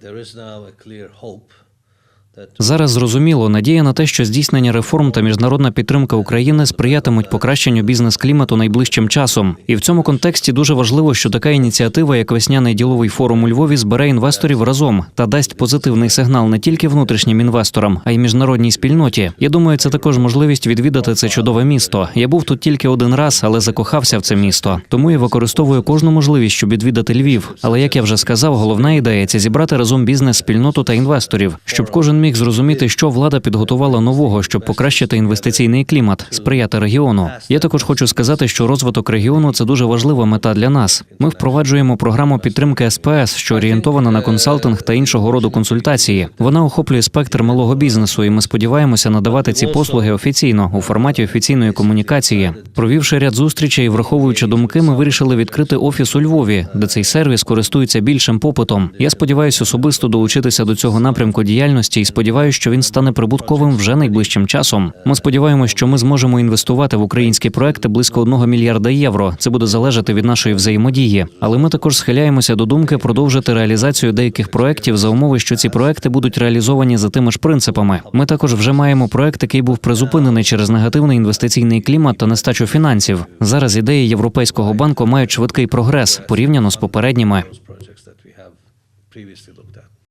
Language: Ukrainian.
there is now a clear hope Зараз зрозуміло, надія на те, що здійснення реформ та міжнародна підтримка України сприятимуть покращенню бізнес-клімату найближчим часом. І в цьому контексті дуже важливо, що така ініціатива, як весняний діловий форум у Львові, збере інвесторів разом та дасть позитивний сигнал не тільки внутрішнім інвесторам, а й міжнародній спільноті. Я думаю, це також можливість відвідати це чудове місто. Я був тут тільки один раз, але закохався в це місто. Тому я використовую кожну можливість, щоб відвідати Львів. Але як я вже сказав, головна ідея це зібрати разом бізнес, спільноту та інвесторів, щоб кожен міг зрозуміти, що влада підготувала нового, щоб покращити інвестиційний клімат, сприяти регіону. Я також хочу сказати, що розвиток регіону це дуже важлива мета для нас. Ми впроваджуємо програму підтримки СПС, що орієнтована на консалтинг та іншого роду консультації. Вона охоплює спектр малого бізнесу, і ми сподіваємося надавати ці послуги офіційно у форматі офіційної комунікації. Провівши ряд зустрічей і враховуючи думки, ми вирішили відкрити офіс у Львові, де цей сервіс користується більшим попитом. Я сподіваюся особисто долучитися до цього напрямку діяльності сподіваюся, що він стане прибутковим вже найближчим часом. Ми сподіваємося, що ми зможемо інвестувати в українські проекти близько 1 мільярда євро. Це буде залежати від нашої взаємодії. Але ми також схиляємося до думки продовжити реалізацію деяких проєктів за умови, що ці проекти будуть реалізовані за тими ж принципами. Ми також вже маємо проект, який був призупинений через негативний інвестиційний клімат та нестачу фінансів. Зараз ідеї Європейського банку мають швидкий прогрес порівняно з попередніми. previously looked